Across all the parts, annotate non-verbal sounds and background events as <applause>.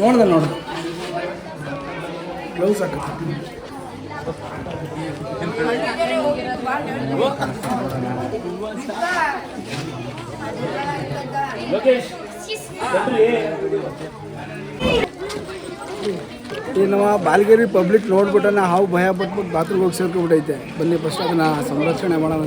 ನೋಡ್ದೆ ನೋಡು. ಗ್ಲೌಸ್ ಹಾಕ. ನಮ್ಮ ಬಾಲ್ಗೇರಿ ಪಬ್ಲಿಕ್ ನೋಡ್ಬಿಟ್ಟು ಹಾವು ಭಯ ಪಟ್ಬಿಟ್ಟು ಬಾತ್ರೂಮ್ ಹೋಗಿ ಸೇರ್ಕೊಂಡ್ಬಿಟ್ಟೈತೆ. ಬನ್ನಿ ಫಸ್ಟ್ ಅದನ್ನ ಸಂರಕ್ಷಣೆ ಮಾಡೋಣ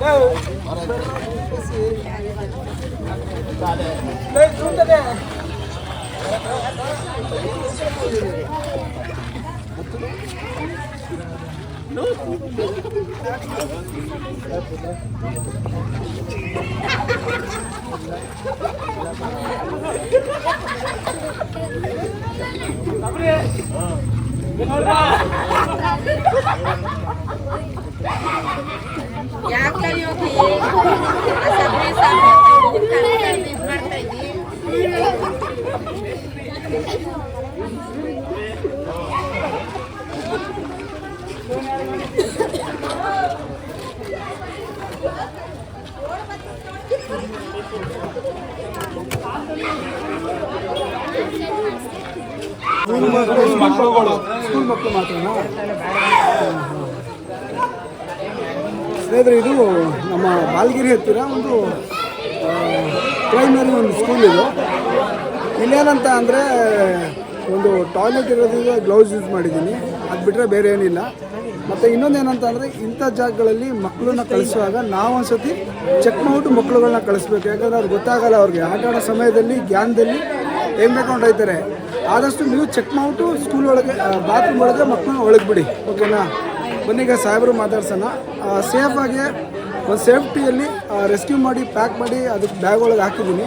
ಅದು <laughs> அப்படியே ಸ್ಕೂಲ್ ಮಕ್ಕಳು ಸ್ಕೂಲ್ ಮಕ್ಕಳು ಮಾತ್ರ ಸ್ನೇಹಿತರೆ, ಇದು ನಮ್ಮ ಬಾಲ್ಗಿರಿ ಹತ್ತಿರ ಒಂದು ಪ್ರೈಮರಿ ಒಂದು ಸ್ಕೂಲ್ ಇದು. ಇಲ್ಲೇನಂತ ಅಂದರೆ, ಒಂದು ಟಾಯ್ಲೆಟ್ ಇರೋದ್ರಿಂದ ಗ್ಲೌಸ್ ಯೂಸ್ ಮಾಡಿದ್ದೀನಿ. ಅದು ಬಿಟ್ಟರೆ ಬೇರೆ ಏನಿಲ್ಲ ಮತ್ತು ಇನ್ನೊಂದು ಏನಂತ ಅಂದರೆ ಇಂಥ ಜಾಗಗಳಲ್ಲಿ ಮಕ್ಕಳನ್ನ ಕಳಿಸುವಾಗ ನಾವು ಒಂದ್ಸತಿ ಚೆಕ್ ಮಾಡಿಬಿಟ್ಟು ಮಕ್ಕಳುಗಳನ್ನ ಕಳಿಸ್ಬೇಕು. ಯಾಕಂದ್ರೆ ಅವ್ರಿಗೆ ಗೊತ್ತಾಗಲ್ಲ ಅವ್ರಿಗೆ. ಆಟ ಆಡೋ ಸಮಯದಲ್ಲಿ ಜ್ಞಾನದಲ್ಲಿ ಹೆಂಗೆ ಬೇಕು ಆದಷ್ಟು ನೀವು ಚೆಕ್ ಮಾಡಿಬಿಟ್ಟು ಸ್ಕೂಲ್ ಒಳಗೆ ಬಾತ್ರೂಮ್ ಒಳಗೆ ಮಕ್ಕಳನ್ನ ಒಳಗೆ ಬಿಡಿ ಓಕೆನಾ ಬನ್ನಿಗೆ ಸಾಹೇಬರು ಮಾತಾಡ್ಸೋಣ. ಸೇಫಾಗಿ ಒಂದು ಸೇಫ್ಟಿಯಲ್ಲಿ ರೆಸ್ಕ್ಯೂ ಮಾಡಿ ಪ್ಯಾಕ್ ಮಾಡಿ ಅದಕ್ಕೆ ಬ್ಯಾಗ್ ಒಳಗೆ ಹಾಕಿದ್ದೀನಿ.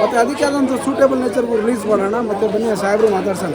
ಮತ್ತು ಅದಕ್ಕೆ ಆದಂಥ ಸೂಟೇಬಲ್ ನೇಚರ್ಗೂ ರಿಲೀಸ್ ಮಾಡೋಣ. ಮತ್ತು ಬನ್ನಿ ಸಾಹೇಬರು ಮಾತಾಡ್ಸೋಣ.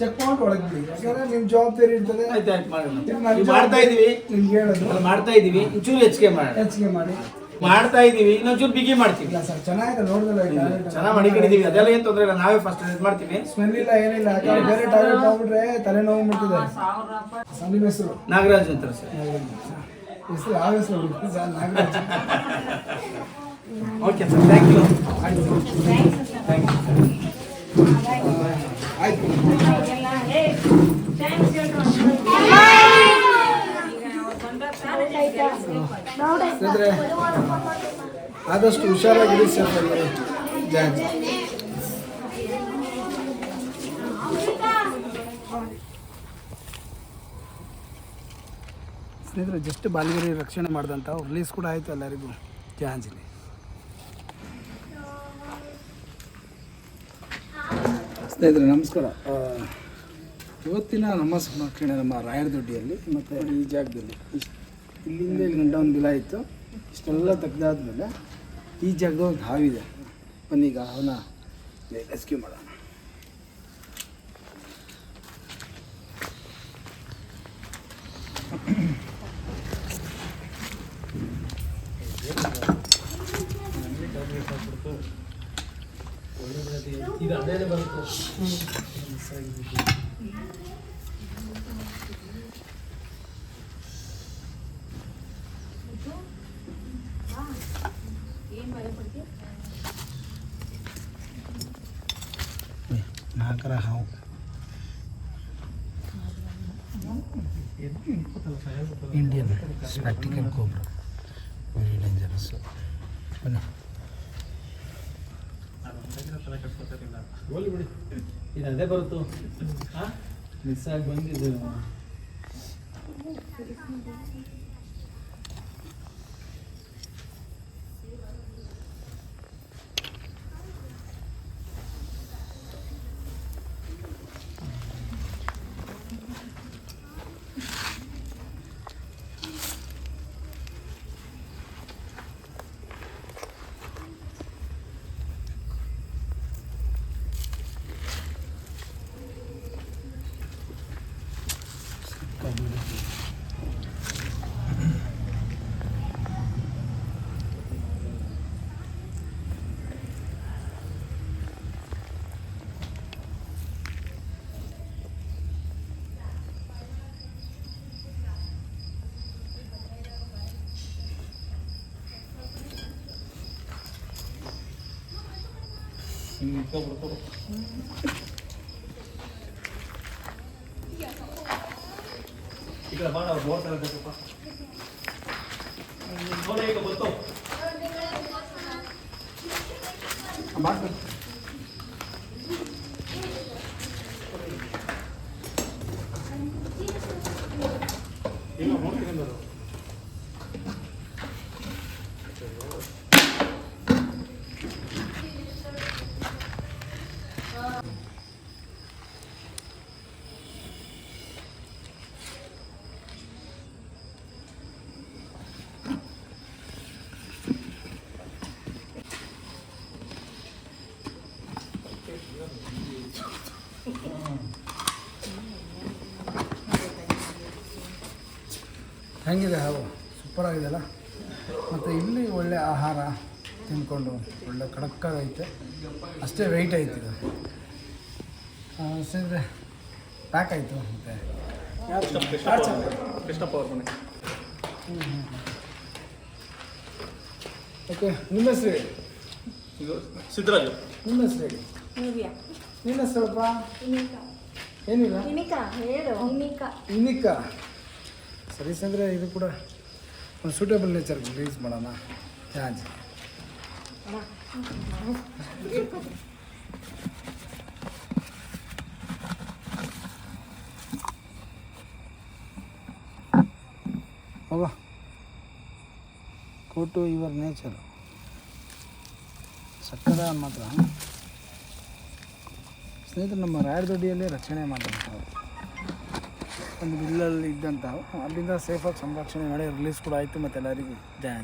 ಚೆಕ್ ಪಾಯಿಂಟ್ ಒಳಗೆ ಬಿಡಿ. ಯಾಕಂದ್ರೆ ನಿಮ್ಮ ಜವಾಬ್ದಾರಿ ಇರ್ತದೆ. ಆಯ್ತು ಆಯ್ತು ಮಾಡೋಣ. ಮಾಡ್ತಾ ಇದೀವಿ. ನಿಮ್ಗೆ ಹೇಳೋದು. ಅಲ್ಲ, ಮಾಡ್ತಾ ಇದೀವಿ. ಒಂಚೂರು ಹೆಚ್ಚಿಗೆ ಮಾಡೋಣ. ಹೆಚ್ಚಿಗೆ ಮಾಡಿ. ಮಾಡ್ತಾ ಇದೀವಿ. ಇನ್ನೊಂಚೂರು ಬಿಗಿ ಮಾಡ್ತೀವಿ. ಇಲ್ಲ ಸರ್ ಚೆನ್ನಾಗಿದೆ ನೋಡಿದ್ರೆ ಚೆನ್ನಾಗಿ ಮಡಿಕೊಂಡಿದೀವಿ. ಅದೆಲ್ಲ ಏನ್ ತೊಂದ್ರೆ ಇಲ್ಲ. ನಾವೇ ಫಸ್ಟ್ ಇದು ಮಾಡ್ತೀವಿ. ಸ್ಮೆಲ್ ಇಲ್ಲ ಏನಿಲ್ಲ. ಯಾಕಂದ್ರೆ ಬೇರೆ ಟಾಯ್ಲೆಟ್ ಹೋಗ್ಬಿಟ್ರೆ ತಲೆನೋವು ಮುಟ್ಟಿದೆ ನಿಮ್ಮ ಹೆಸರು? ನಾಗರಾಜ್ ಅಂತಾರೆ ಸರ್. ಹೆಸರು ಯಾವ ಹೆಸರು okay sir Nagaraj okay sir thank you sir ಆದಷ್ಟು ಹುಷಾರಾಗಿರಿ ಸರ್ ಜಯ ಸ್ನೇಹಿತರೆ ಜಸ್ಟ್ ಬಾಲಿಗರಿ ರಕ್ಷಣೆ ಮಾಡಿದಂಥ ರಿಲೀಸ್ ಕೂಡ ಆಯಿತು ಎಲ್ಲರಿಗೂ. ಜಯಾಂಜಲಿ ಸ್ನೇಹಿತರೆ ನಮಸ್ಕಾರ. ಇವತ್ತಿನ ನಮ್ಮ ಸಂರಕ್ಷಣೆ ನಮ್ಮ ರಾಯರದೊಡ್ಡಿಯಲ್ಲಿ ಮತ್ತು ಈ ಜಾಗದಲ್ಲಿ ಇಷ್ಟು ಇಲ್ಲಿಂದ ಇಲ್ಲಿ ಗಂಟ ಒಂದು ಬಿಲ ಇತ್ತು. ಇಷ್ಟೆಲ್ಲ ತೆಗ್ದಾದ್ಮೇಲೆ ಈ ಜಾಗದ ಒಂದು ಹಾವಿದೆ. ಬನ್ನಿ ಈಗ ಅವನ ರೆಸ್ಕ್ಯೂ ಮಾಡೋಣ. ನಾಲ್ಕರ ಹಾವು Indian spectacled cobra very dangerous ಬನ್ನಿ ಇದು ಅದೇ ಬರುತ್ತು? ಮಿಸ್ ಆಗಿ ಬಂದಿದ್ದು ಈಗ ಬಾಣ ಬೋಟ್ ಆಗಬೇಕಪ್ಪ ನೋಡಿ ಈಗ ಗೊತ್ತು ಈಗ ನೋಡ್ತೀನಿ ಬರು ಹೆಂಗಿದೆ? ಹಾವು ಸೂಪರ್ ಆಗಿದೆಯಲ್ಲ? ಮತ್ತು ಇಲ್ಲಿ ಒಳ್ಳೆ ಆಹಾರ ತಿಂದ್ಕೊಂಡು ಒಳ್ಳೆ ಕಡಕ್ಕಾಗೈತೆ ಅಷ್ಟೇ ವೆಯ್ಟ್ ಐತೆ ಇದು ಅಷ್ಟೇ ಪ್ಯಾಕ್ ಆಯಿತು ಮತ್ತು. ಕೃಷ್ಣಪ್ಪ ಅವ್ರ ಮನೆ ಓಕೆ ನಿಮ್ಮ ಹೆಸರು ಹೇಳಿ? ಇದು ಸಿದ್ದರಾಜು ನಿಮ್ಮ ಹೆಸರು ಹೇಳಿ? ನಿನ್ನ ಹೆಸರಪ್ಪ ಏನಿಲ್ಲ? ಇನಿಕಾ ಹೇಳು ಇನಿಕಾ. ಇನಿಕ. ಸರಿ ಅಂದರೆ ಇದು ಕೂಡ ಒಂದು ಸೂಟೇಬಲ್ ನೇಚರ್ ರಿಲೀಸ್ ಮಾಡೋಣ. ಚಾರ್ಜ್ ಅವ ಕೋಟು ಯುವರ್ ನೇಚರ್ ಸಕ್ಕದ ಮಾತ್ರ. ಸ್ನೇಹಿತರು, ನಮ್ಮ ರಾಯರದೊಡ್ಡಿಯಲ್ಲೇ ರಕ್ಷಣೆ ಮಾಡಿದಂಥವ್ರು ಒಂದು ಬಿಲ್ಲಲ್ಲಿ ಇದ್ದಂಥವು ಅಲ್ಲಿಂದ ಸೇಫಾಗಿ ಸಂರಕ್ಷಣೆ ಮಾಡಿ ರಿಲೀಸ್ ಕೂಡ ಆಯಿತು ಮತ್ತು ಎಲ್ಲರಿಗೂ ಜಯ